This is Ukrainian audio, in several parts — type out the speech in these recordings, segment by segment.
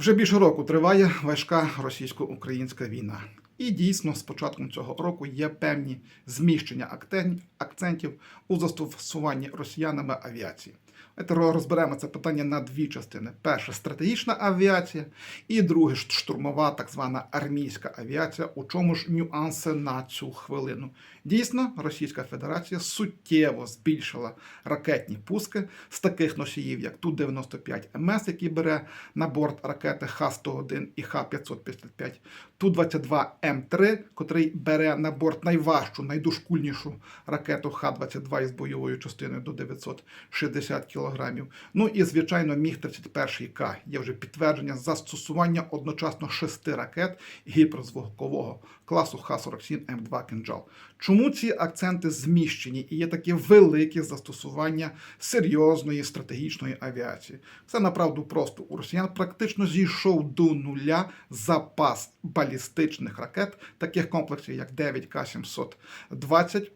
Вже більше року триває важка російсько-українська війна. І дійсно, з початком цього року є певні зміщення акцентів у застосуванні росіянами авіації. Розберемо це питання на дві частини: перше стратегічна авіація, і друге штурмова, так звана армійська авіація. У чому ж нюанси на цю хвилину? Дійсно, Російська Федерація суттєво збільшила ракетні пуски з таких носіїв, як Ту-95 МС, який бере на борт ракети Х-101 і Х-555, Ту-22М3, котрий бере на борт найважчу, найдушкульнішу ракету Х-22 із бойовою частиною до 960 кг. Ну і, звичайно, Міг-31К. Є вже підтвердження застосування одночасно шести ракет гіперзвукового класу Х-47М2 «Кинджал». Чому ці акценти зміщені і є таке велике застосування серйозної стратегічної авіації? Це направду просто. У росіян практично зійшов до нуля запас балістичних ракет, таких комплексів, як 9К-720,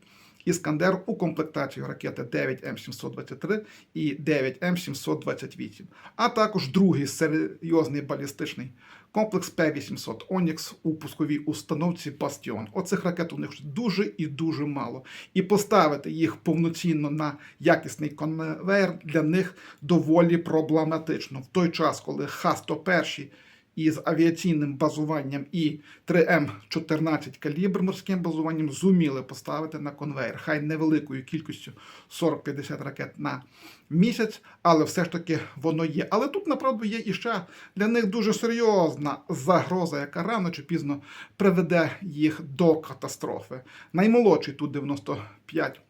Іскандер у комплектацію ракети 9М723 і 9М728, а також другий серйозний балістичний комплекс П-800 Онікс у пусковій установці Бастіон. Оцих ракет у них дуже і дуже мало. І поставити їх повноцінно на якісний конвейер для них доволі проблематично. В той час, коли Х-101 із авіаційним базуванням і 3М14 калібр морським базуванням зуміли поставити на конвейер, хай невеликою кількістю 40-50 ракет на місяць, але все ж таки воно є. Але тут, направду, є іще для них дуже серйозна загроза, яка рано чи пізно приведе їх до катастрофи. Наймолодший тут 95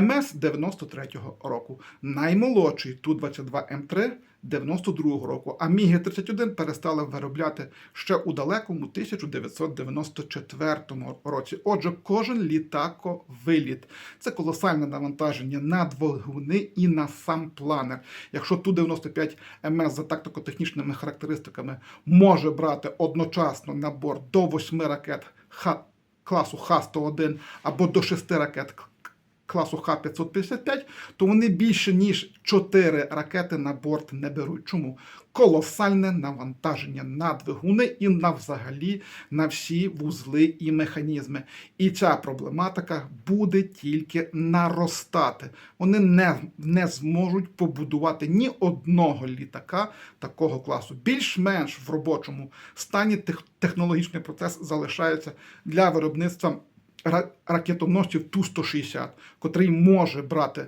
МС 93-го року, наймолодший Ту-22М3 92-го року, а Міги 31 перестали виробляти ще у далекому 1994 році. Отже, кожен літаковиліт це колосальне навантаження на двигуни і на сам планер. Якщо Ту-95 МС за тактико-технічними характеристиками може брати одночасно на борт до 8 ракет Х класу Х-101 або до 6 ракет класу Х-555, то вони більше ніж 4 ракети на борт не беруть. Чому? Колосальне навантаження на двигуни і на взагалі на всі вузли і механізми. І ця проблематика буде тільки наростати. Вони не, не зможуть побудувати ні одного літака такого класу. Більш-менш в робочому стані тех, технологічний процес залишається для виробництва ракетоносців Ту-160, котрий може брати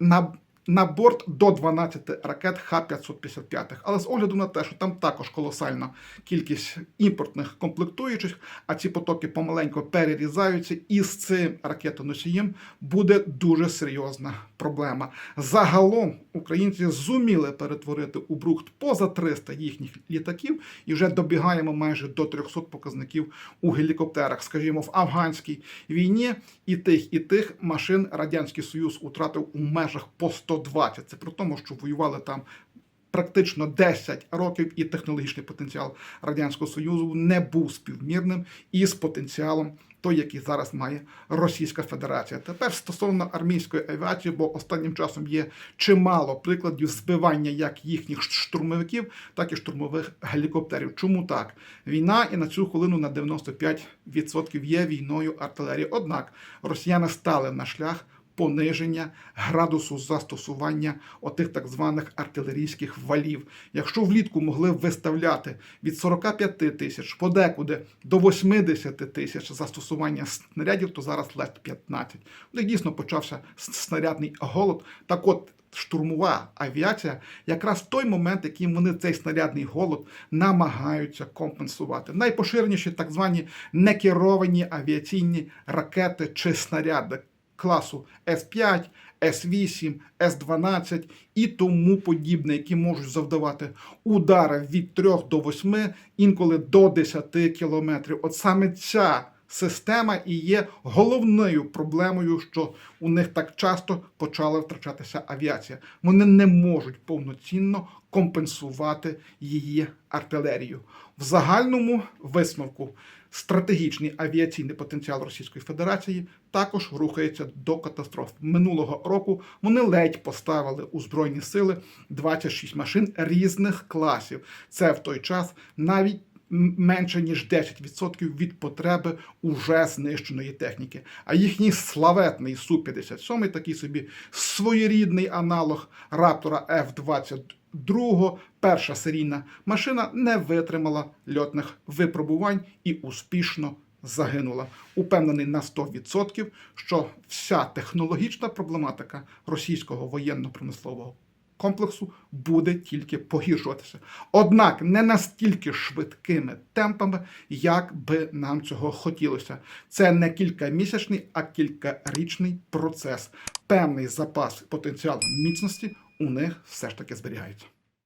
на, на борт до 12 ракет Х-555. Але з огляду на те, що там також колосальна кількість імпортних комплектуючих, а ці потоки помаленько перерізаються, і з цим ракетоносієм буде дуже серйозна проблема. Загалом українці зуміли перетворити у брухт поза 300 їхніх літаків і вже добігаємо майже до 300 показників у гелікоптерах. Скажімо, в афганській війні і тих, і тих машин Радянський Союз утратив у межах по 120. Це при тому, що воювали там. Практично 10 років і технологічний потенціал Радянського Союзу не був співмірним із потенціалом той, який зараз має Російська Федерація. Тепер стосовно армійської авіації, бо останнім часом є чимало прикладів збивання як їхніх штурмовиків, так і штурмових гелікоптерів. Чому так? Війна і на цю хвилину на 95% є війною артилерії. Однак росіяни стали на шлях. Пониження градусу застосування отих так званих артилерійських валів. Якщо влітку могли виставляти від 45 тисяч подекуди до 80 тисяч застосування снарядів, то зараз ледь 15. У дійсно почався снарядний голод. Так от. Штурмова авіація якраз той момент, яким вони цей снарядний голод намагаються компенсувати. Найпоширеніші так звані некеровані авіаційні ракети чи снаряди класу С5, С8, С12 і тому подібне, які можуть завдавати удари від 3 до 8, інколи до 10 кілометрів. От саме ця система і є головною проблемою, що у них так часто почала втрачатися авіація. Вони не можуть повноцінно компенсувати її артилерію. В загальному висновку стратегічний авіаційний потенціал Російської Федерації також рухається до катастроф. Минулого року вони ледь поставили у збройні сили 26 машин різних класів. Це в той час навіть менше ніж 10% від потреби уже знищеної техніки. А їхній славетний Су-57, такий собі своєрідний аналог Раптора F-22, перша серійна машина не витримала льотних випробувань і успішно загинула. Упевнений на 100%, що вся технологічна проблематика російського воєнно-промислового комплексу буде тільки погіршуватися. Однак не настільки швидкими темпами, як би нам цього хотілося. Це не кількамісячний, а кількарічний процес. Певний запас потенціалу міцності у них все ж таки зберігається.